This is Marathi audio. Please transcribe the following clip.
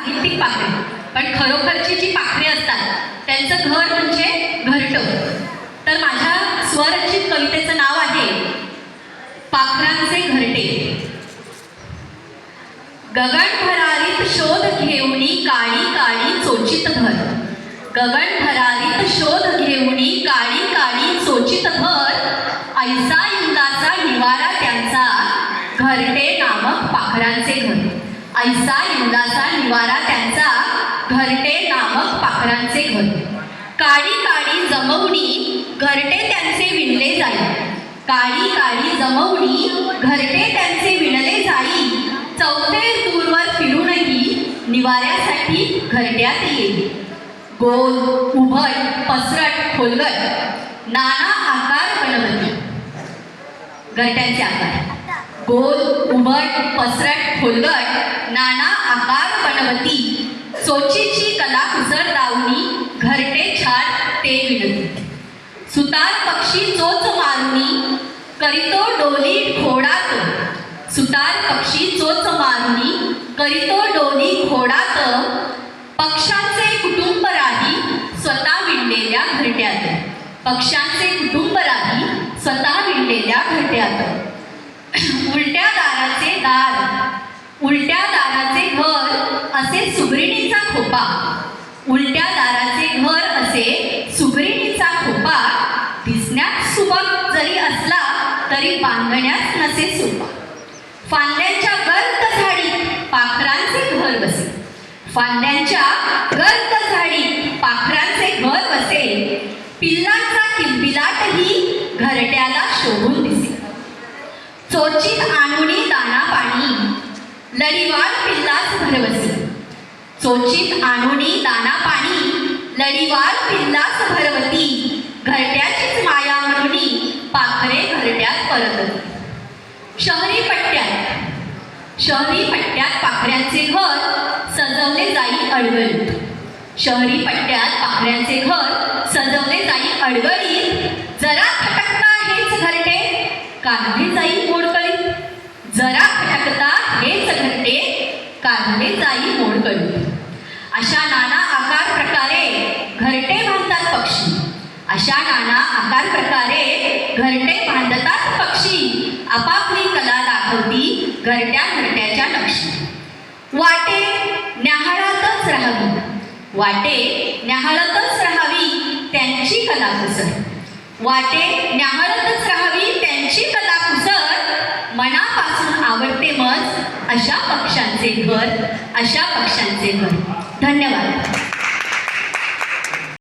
साहित्यिक पाखरे पण खरोखरची जी पाखरे असतात त्यांचं घर म्हणजे घरटं. तर माझ्या स्वरचित कवितेचं नाव आहे पाखरांचे घरटे. गगन भरारीत शोध घेऊनी काळी काळी चोचित भर. गगन भरारीत शोध घेऊनी काळी काळी चोचित भर. ऐसा इंदाचा निवारा त्यांचा घरटे नामक पाखरांचे घर ऐसा इंदाचा निवारा त्यांचा घरटे नामक पाखरांचे घर. काळी काळी जमवणी घरटे त्यांचे विणले जाई. काळी काळी जमवणी घरटे त्यांचे विणले जाई. चौथे दूरवर फिरूनही निवाऱ्यासाठी घरट्यात येईल गोल उभट पसरट खोलगट नाना आकार बनवती घरट्यांचे आकार. गोल उभट पसरट खोलगट नाना आकार बनवती सोचीची कला कुसर दावणी घरटे छाट ते विनती. सुतार पक्षी चोच मारुनी करीतो डोली घोडात. सुतार पक्षी चोच मारुनी करीतो डोली घोडात. पक्षांचे कुटुंब राही स्वतः विणलेल्या घरट्यात. पक्षांचे कुटुंब राही स्वतः खोपा. उलट्या दाराचे घर असे सुगरिणीचा खोपा दिसण्यात सुबक जरी असला तरी बांधण्यास नसे सोपा फांद्यांच्या गर्द झाडीत पाखरांचे घर बसे. फांद्यांच्या गर्द झाडीत पाखरांचे घर बसे. पिल्लांचा किलबिलाटही घरट्याला शोभून दिसे. चोचीत आणुनी दाना पाणी लढीवाळ पिल्लास भरवसे चोचीत आणुनी दाना पाणी लढीवाळ पिल्लास भरवती घरट्याचीच माया म्हणून पाखरे घरट्यात परत शहरी पट्ट्यात शहरी पट्ट्यात पाखऱ्यांचे घर सजवले जाई अडगळीत शहरी पट्ट्यात पाखऱ्यांचे घर सजवले जाई अडगळीत जरा खटकता हेच घरटे काढले जाई मोडकळीत जरा खटकता हेच घरटे काढले जाई मोडकळीत अशा नाना आकार प्रकारे घरटे बांधतात पक्षी. अशा नाना आकार प्रकारे घरटे बांधतात पक्षी. आपापली कला दाखवती घरट्या घरट्याच्या नक्षी. वाटे न्याहाळातच राहावी. वाटे न्याहाळतच राहावी त्यांची कला कुसर वाटे न्याहाळतच राहावी त्यांची कला कुसर मनापासून आवडते मज अशा पक्ष्यांचे घर अशा पक्ष्यांचे घर. धन्यवाद.